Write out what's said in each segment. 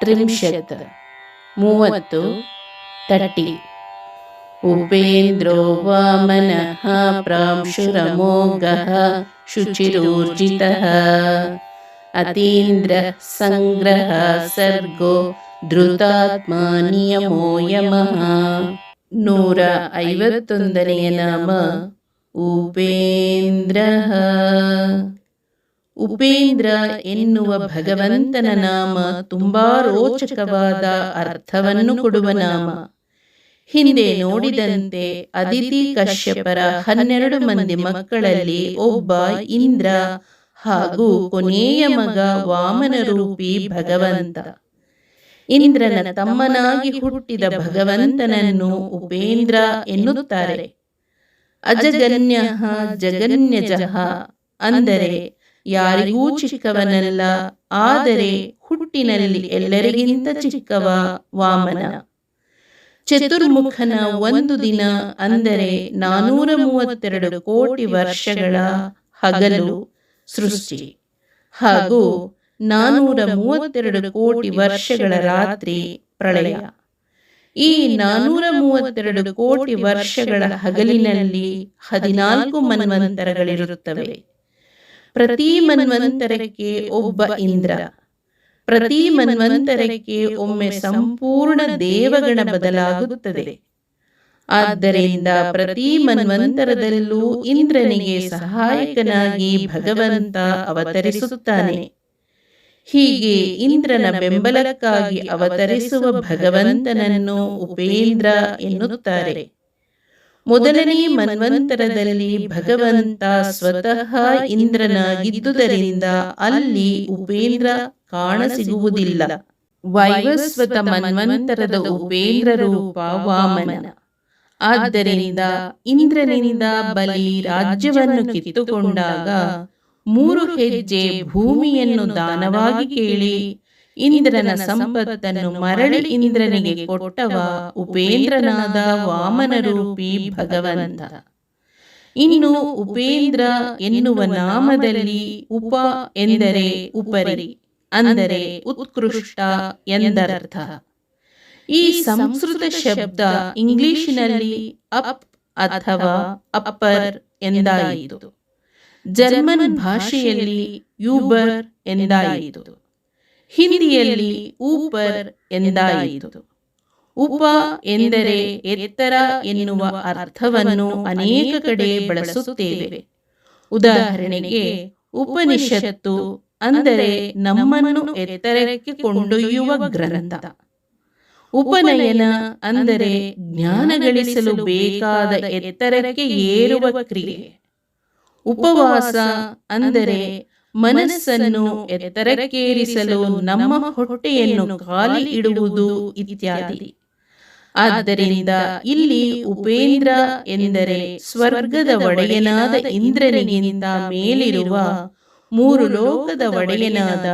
ಸ್ತೋತ್ರ ತ್ರಿಂಶತ್ ಮೂವತ್ತು ತಟಿ ಉಪೇಂದ್ರೋ ವಾಮನಃ ಪ್ರಾಂಶುರಮೋಘಃ ಶುಚಿರೂರ್ಜಿತಃ ಅತೀಂದ್ರ ಸಂಗ್ರಹ ಸರ್ಗೋ ಧೃತಾತ್ಮ ನಿಯಮೋ ಯಮಃ ನೂರ ಐವತ್ತೊಂದನೆಯ ನಾಮ ಉಪೇಂದ್ರ ಉಪೇಂದ್ರ ಎನ್ನುವ ಭಗವಂತನ ನಾಮ ತುಂಬಾ ರೋಚಕವಾದ ಅರ್ಥವನ್ನು ಕೊಡುವ ನಾಮ. ಹಿಂದೆ ನೋಡಿದಂತೆ ಅದಿತಿ ಕಶ್ಯಪರ ಹನ್ನೆರಡು ಮಂದಿ ಮಕ್ಕಳಲ್ಲಿ ಒಬ್ಬ ಇಂದ್ರ ಹಾಗೂ ಕೊನೆಯ ಮಗ ವಾಮನ ರೂಪಿ ಭಗವಂತ. ಇಂದ್ರನ ತಮ್ಮನಾಗಿ ಹುಟ್ಟಿದ ಭಗವಂತನನ್ನು ಉಪೇಂದ್ರ ಎನ್ನುತ್ತಾರೆ. ಅಜಗನ್ಯ ಜಗನ್ಯಜಃ ಅಂದರೆ ಯಾರಿಗೂ ಚಿಕ್ಕವನಲ್ಲ, ಆದರೆ ಹುಟ್ಟಿನಲ್ಲಿ ಎಲ್ಲರಿಗಿಂತ ಚಿಕ್ಕವ ವಾಮನ. ಚತುರ್ಮುಖನ ಒಂದು ದಿನ ಅಂದರೆ ನಾನೂರ ಮೂವತ್ತೆರಡು ಕೋಟಿ ವರ್ಷಗಳ ಹಗಲು ಸೃಷ್ಟಿ. ಹಾಗೂ ನಾನೂರ ಮೂವತ್ತೆರಡು ಕೋಟಿ ವರ್ಷಗಳ ರಾತ್ರಿ ಪ್ರಳಯ. ಈ ನಾನೂರ ಮೂವತ್ತೆರಡು ಕೋಟಿ ವರ್ಷಗಳ ಹಗಲಿನಲ್ಲಿ ಹದಿನಾಲ್ಕು ಮನ್ವಂತರಗಳಿರುತ್ತವೆ. ಪ್ರತಿ ಮನ್ವಂತರಕ್ಕೆ ಒಬ್ಬ ಇಂದ್ರ. ಪ್ರತಿ ಮನ್ವಂತರಕ್ಕೆ ಒಮ್ಮೆ ಸಂಪೂರ್ಣ ದೇವಗಣ ಬದಲಾಗುತ್ತದೆ. ಆದ್ದರಿಂದ ಪ್ರತಿ ಮನ್ವಂತರದಲ್ಲೂ ಇಂದ್ರನಿಗೆ ಸಹಾಯಕನಾಗಿ ಭಗವಂತ ಅವತರಿಸುತ್ತಾನೆ. ಹೀಗೆ ಇಂದ್ರನ ಬೆಂಬಲಕ್ಕಾಗಿ ಅವತರಿಸುವ ಭಗವಂತನನ್ನು ಉಪೇಂದ್ರ ಎನ್ನುತ್ತಾರೆ. ಮೊದಲನೇ ಮನ್ವಂತರದಲ್ಲಿ ಭಗವಂತ ಸ್ವತಃ ಇಂದ್ರನಾಗಿದ್ದುದರಿಂದ ಅಲ್ಲಿ ಉಪೇಂದ್ರ ಕಾಣಸಿಗುವುದಿಲ್ಲ. ವೈವಸ್ವತ ಮನ್ವಂತರದ ಉಪೇಂದ್ರ ರೂಪ ವಾಮನ ಆದ್ದರಿಂದ ಇಂದ್ರನಿಂದ ಬಲಿ ರಾಜ್ಯವನ್ನು ಕಿತ್ತುಕೊಂಡಾಗ ಮೂರು ಹೆಜ್ಜೆ ಭೂಮಿಯನ್ನು ದಾನವಾಗಿ ಕೇಳಿ ಇಂದ್ರನ ಸಂಪತ್ತನ್ನು ಮರಳಿ ಇಂದ್ರನಿಗೆ ಕೊಟ್ಟವ ಉಪೇಂದ್ರನಾದ ವಾಮನ ರೂಪಿ ಭಗವಂತ. ಇನ್ನು ಉಪೇಂದ್ರ ಎನ್ನುವ ನಾಮದಲ್ಲಿ ಉಪ ಎಂದರೆ ಉಪರಿ ಅಂದರೆ ಉತ್ಕೃಷ್ಟ ಎಂದರ್ಥ. ಈ ಸಂಸ್ಕೃತ ಶಬ್ದ ಇಂಗ್ಲಿಷಿನಲ್ಲಿ ಅಪ್ ಅಥವಾ ಅಪ್ಪರ್ ಎಂದಾಯಿತು. ಜರ್ಮನ್ ಭಾಷೆಯಲ್ಲಿ ಯೂಬರ್ ಎಂದಾಯಿತು. ಹಿಂದಿಯಲ್ಲಿ ಊಪರ್ ಎಂದಾಯಿತು. ಉಪ ಎಂದರೆ ಎತ್ತರ ಎನ್ನುವ ಅರ್ಥವನ್ನು ಅನೇಕ ಕಡೆ ಬಳಸುತ್ತೇವೆ. ಉದಾಹರಣೆಗೆ ಉಪನಿಷತ್ತು ಅಂದರೆ ನಮ್ಮನ್ನು ಎತ್ತರಕ್ಕೆ ಕೊಂಡೊಯ್ಯುವ ಗ್ರಂಥ. ಉಪನಯನ ಅಂದರೆ ಜ್ಞಾನ ಗಳಿಸಲು ಬೇಕಾದ ಎತ್ತರಕ್ಕೆ ಏರುವ ಕ್ರಿಯೆ. ಉಪವಾಸ ಅಂದರೆ ಮನಸ್ಸನ್ನು ಎತ್ತರಕ್ಕೇರಿಸಲು ನಮ್ಮ ಹೊಟ್ಟೆಯನ್ನು ಖಾಲಿ ಇಡುವುದು ಇತ್ಯಾದಿ. ಆದ್ದರಿಂದ ಇಲ್ಲಿ ಉಪೇಂದ್ರ ಎಂದರೆ ಸ್ವರ್ಗದ ಒಡೆಯನಾದ ಇಂದ್ರನಿಗಿಂತ ಮೇಲಿರುವ ಮೂರು ಲೋಕದ ಒಡೆಯನಾದ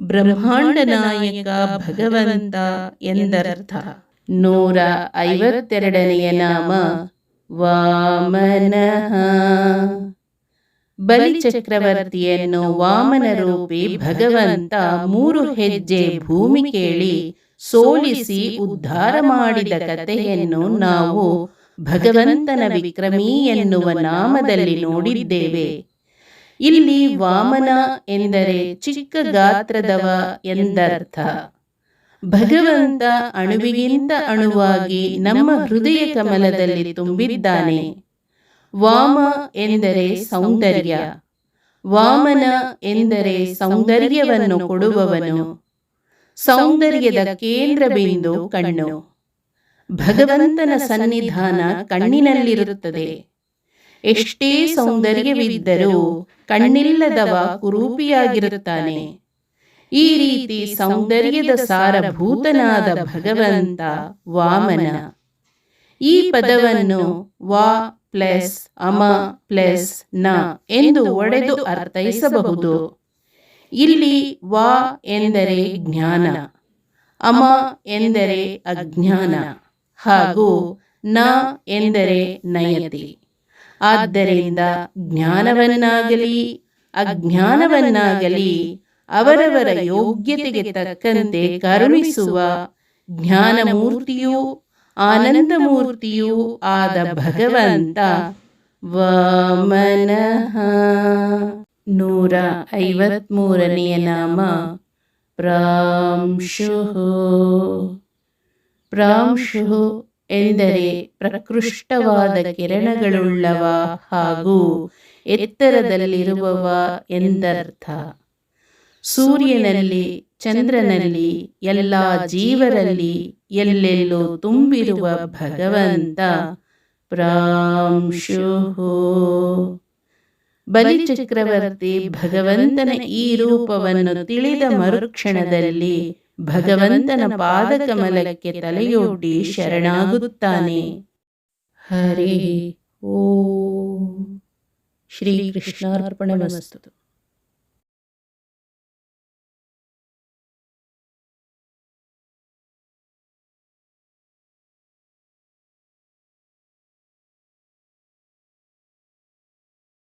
ಬ್ರಹ್ಮಾಂಡ ನಾಯಕ ಭಗವಂತ ಎಂದರ್ಥ. ನೂರ ಐವತ್ತೆರಡನೆಯ ನಾಮ ವಾಮನಃ. ಬಲಿ ಚಕ್ರವರ್ತಿಯನ್ನು ವಾಮನ ರೂಪಿ ಭಗವಂತ ಮೂರು ಹೆಜ್ಜೆ ಭೂಮಿ ಕೇಳಿ ಸೋಲಿಸಿ ಉದ್ಧಾರ ಮಾಡಿದ ಕಥೆಯನ್ನು ನಾವು ಭಗವಂತನ ವಿಕ್ರಮಿ ಎನ್ನುವ ನಾಮದಲ್ಲಿ ನೋಡಿದ್ದೇವೆ. ಇಲ್ಲಿ ವಾಮನ ಎಂದರೆ ಚಿಕ್ಕ ಗಾತ್ರದವ ಎಂದರ್ಥ. ಭಗವಂತ ಅಣುವಿಗಿಂತ ಅಣುವಾಗಿ ನಮ್ಮ ಹೃದಯ ಕಮಲದಲ್ಲಿ ತುಂಬಿದ್ದಾನೆ. ವಾಮ ಎಂದರೆ ಸೌಂದರ್ಯ. ವಾಮನ ಎಂದರೆ ಸೌಂದರ್ಯವನ್ನು ಕೊಡುವವನು. ಸೌಂದರ್ಯದ ಕೇಂದ್ರ ಬಿಂದು ಕಣ್ಣು. ಭಗವಂತನ ಸನ್ನಿಧಾನ ಕಣ್ಣಿನಲ್ಲಿರುತ್ತದೆ. ಎಷ್ಟೇ ಸೌಂದರ್ಯವಿದ್ದರೂ ಕಣ್ಣಿಲ್ಲದವ ಕುರೂಪಿಯಾಗಿರುತ್ತಾನೆ. ಈ ರೀತಿ ಸೌಂದರ್ಯದ ಸಾರಭೂತನಾದ ಭಗವಂತ ವಾಮನ. ಈ ಪದವನ್ನು ವಾ ಪ್ಲಸ್ ಅಮ ಪ್ಲಸ್ನ ಎಂದು ಒಡೆದು ಅರ್ಥೈಸಬಹುದು. ಇಲ್ಲಿ ವಾ ಎಂದರೆ ಜ್ಞಾನ, ಅಮ ಎಂದರೆ ಅಜ್ಞಾನ, ಹಾಗೂ ನ ಎಂದರೆ ನಯತಿ. ಆದ್ದರಿಂದ ಜ್ಞಾನವನ್ನಾಗಲಿ, ಅಜ್ಞಾನವನ್ನಾಗಲಿ, ಅವರವರ ಯೋಗ್ಯತೆಗೆ ತಕ್ಕಂತೆ ಕರುಣಿಸುವ ಜ್ಞಾನಮೂರ್ತಿಯೂ ಆನಂದಮೂರ್ತಿಯೂ ಆದ ಭಗವಂತ ವಾಮನಃ. ನೂರ ಐವತ್ಮೂರನೆಯ ನಾಮ ಪ್ರಾಂಶುಃ. ಪ್ರಾಂಶುಃ ಎಂದರೆ ಪ್ರಕೃಷ್ಟವಾದ ಕಿರಣಗಳುಳ್ಳವ ಹಾಗೂ ಎತ್ತರದಲ್ಲಿರುವವ ಎಂದರ್ಥ. ಸೂರ್ಯನಲ್ಲಿ, ಚಂದ್ರನಲ್ಲಿ, ಎಲ್ಲ ಜೀವರಲ್ಲಿ ಎಲ್ಲೆಲ್ಲೂ ತುಂಬಿರುವ ಭಗವಂತ ಪ್ರಾಂಶು ಬಲಿಚಕ್ರವರ್ತಿ ಭಗವಂತನ ಈ ರೂಪವನ್ನು ತಿಳಿದ ಮರುಕ್ಷಣದಲ್ಲಿ ಭಗವಂತನ ಪಾದಕಮಲಕ್ಕೆ ತಲೆಯೊಡ್ಡಿ ಶರಣಾಗುತ್ತಾನೆ. ಹರಿ ಓ. ಶ್ರೀಕೃಷ್ಣಾರ್ಪಣಮಸ್ತು.